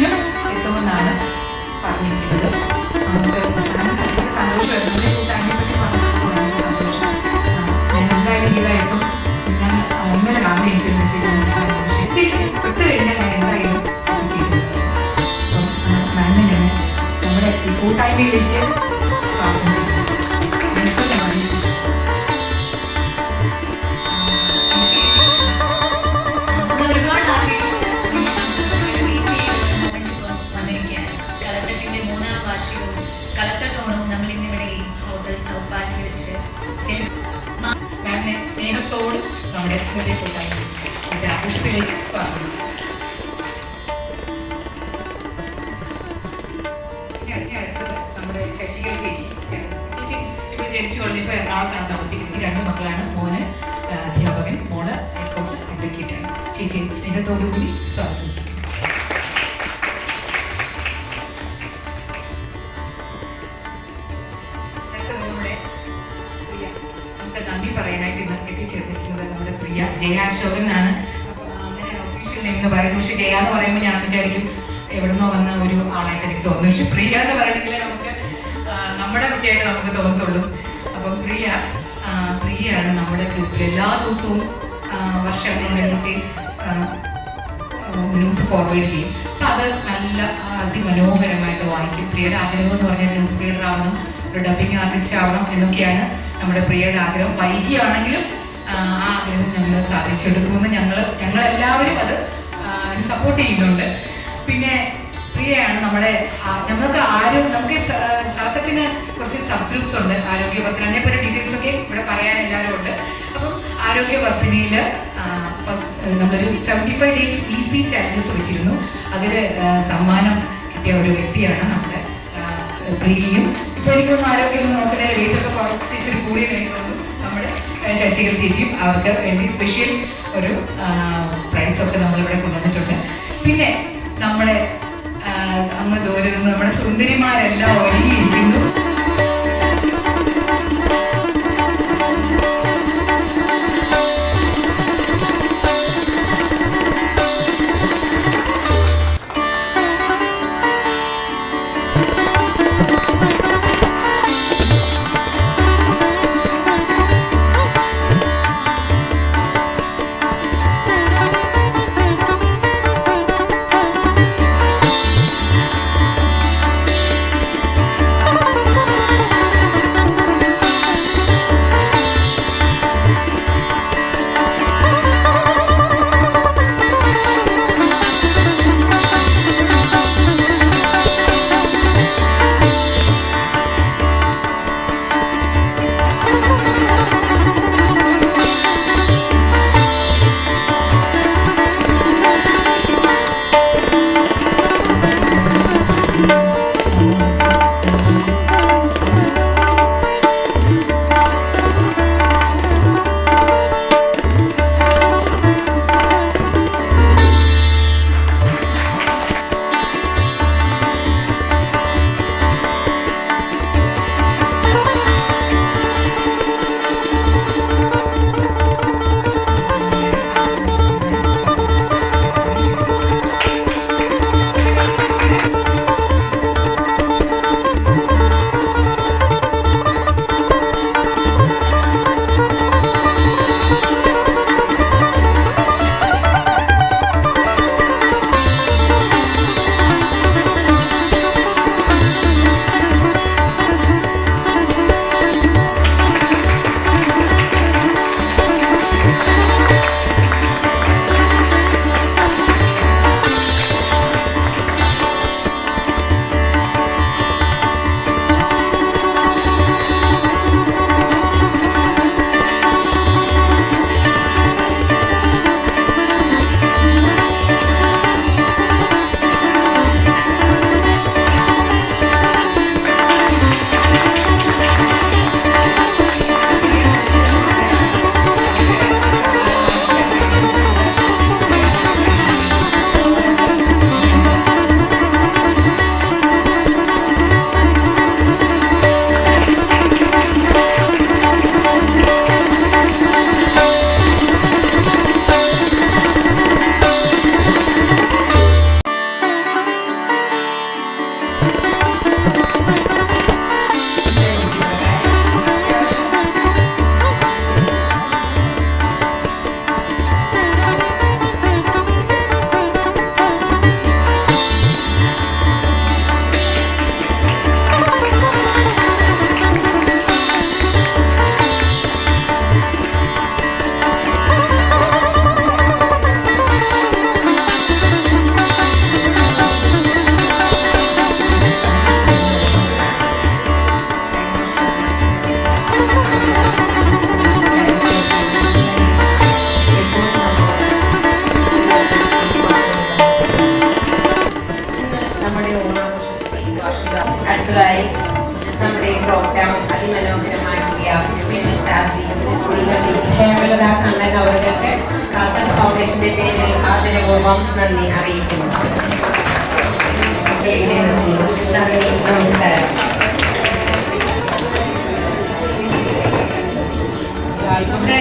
ദിവസത്തിലും എത്തുമെന്നാണ് പറഞ്ഞിരിക്കുന്നത്? കൂട്ടായ്മയിലേക്ക് മാമിനെ സ്നേഹത്തോടും നമ്മുടെ ആഘോഷത്തിലേക്ക് സ്വാഗതം. അടുത്തത് ചേച്ചി. ചേച്ചി ഇവിടെ കഴിഞ്ഞപ്പോൾ എറണാകുളത്താണ് താമസിക്കുന്നത്. രണ്ട് മക്കളാണ്. മോന് അധ്യാപകൻ. മോൾ അഡ്വക്കേറ്റാണ് ചേച്ചി സ്നേഹത്തോടു കൂടി സ്വാഗതം പറയാനായിട്ട് ഇന്ന് എത്തിച്ചേർന്നിരിക്കുന്നത് നമ്മുടെ പ്രിയ ജയ അശോകൻ അങ്ങനെ ഒഫീഷ്യൽ നെയിം എന്ന് പറയുന്നത് പക്ഷെ ജയ എന്ന് പറയുമ്പോൾ ഞാൻ വിചാരിക്കും എവിടുന്നോ വന്ന ഒരു ആളായിട്ട് എനിക്ക് തോന്നുന്നു. പക്ഷെ പ്രിയ എന്ന് പറയണമെങ്കിൽ നമുക്ക് നമ്മുടെ കുട്ടിയായിട്ട് നമുക്ക് തോന്നത്തുള്ളൂ. അപ്പം പ്രിയ പ്രിയയാണ് നമ്മുടെ ഗ്രൂപ്പിൽ എല്ലാ ദിവസവും വർഷങ്ങളിലേക്ക് ന്യൂസ് ഫോർവേഡ് ചെയ്യും. അപ്പം അത് നല്ല അതിമനോഹരമായിട്ട് വായിക്കും. പ്രിയയുടെ ആഗ്രഹം എന്ന് പറഞ്ഞാൽ ന്യൂസ് റീഡർ ആവണം ഒരു ഡബിങ് ആർട്ടിസ്റ്റ് ആവണം എന്നൊക്കെയാണ് നമ്മുടെ പ്രിയയുടെ ആഗ്രഹം. വൈകിയാണെങ്കിലും ആ ആഗ്രഹം ഞങ്ങൾ സാധിച്ചെടുക്കുമെന്ന് ഞങ്ങൾ ഞങ്ങളെല്ലാവരും അത് സപ്പോർട്ട് ചെയ്യുന്നുണ്ട്. പിന്നെ പ്രിയയാണ് നമ്മുടെ നമുക്ക് ആരും നമുക്ക് കളത്തത്തിന് കുറച്ച് സബ് ഗ്രൂപ്പ്സ് ഉണ്ട്. ആരോഗ്യ വർദ്ധന അതേപോലെ ഡീറ്റെയിൽസ് ഒക്കെ ഇവിടെ പറയാൻ എല്ലാവരും ഉണ്ട്. അപ്പം ആരോഗ്യ വർദ്ധനയിൽ നമ്മളൊരു seventy five days easy challenges വെച്ചിരുന്നു അതിൽ സമ്മാനം കിട്ടിയ ഒരു വ്യക്തിയാണ് നമ്മുടെ പ്രിയയും എനിക്കൊന്നും ആരോഗ്യം നോക്കുന്നതിന് വെയിറ്റൊക്കെ കുറച്ച് ഇച്ചിരി കൂടി നിൽക്കുന്നു നമ്മുടെ ആ, ശശികല ചേച്ചിയും അവർക്ക് വേണ്ടി സ്പെഷ്യൽ ഒരു പ്രൈസ് ഒക്കെ നമ്മളിവിടെ കൊണ്ടുവന്നിട്ടുണ്ട്. പിന്നെ നമ്മുടെ അങ്ങ് ദൂരം നമ്മുടെ സുന്ദരിമാരെല്ലാം നിന്ന് നമ്മുടെ ഓണാഘോഷത്തിൽ ഒരുങ്ങിയിരിക്കുന്നു അടുത്തതായി നമ്മുടെ പ്രോഗ്രാം അതിമനോഹരമാക്കിയ വിശിഷ്ടാർത്ഥി ശ്രീമതി ഹേമലത കണ്ണൻ അവർക്ക് കാത്തൻ ഫൗണ്ടേഷന്റെ പേരിൽ ആദരപൂർവം നന്ദി അറിയിക്കുന്നു. നന്ദി. നമസ്കാരം. നമ്മുടെ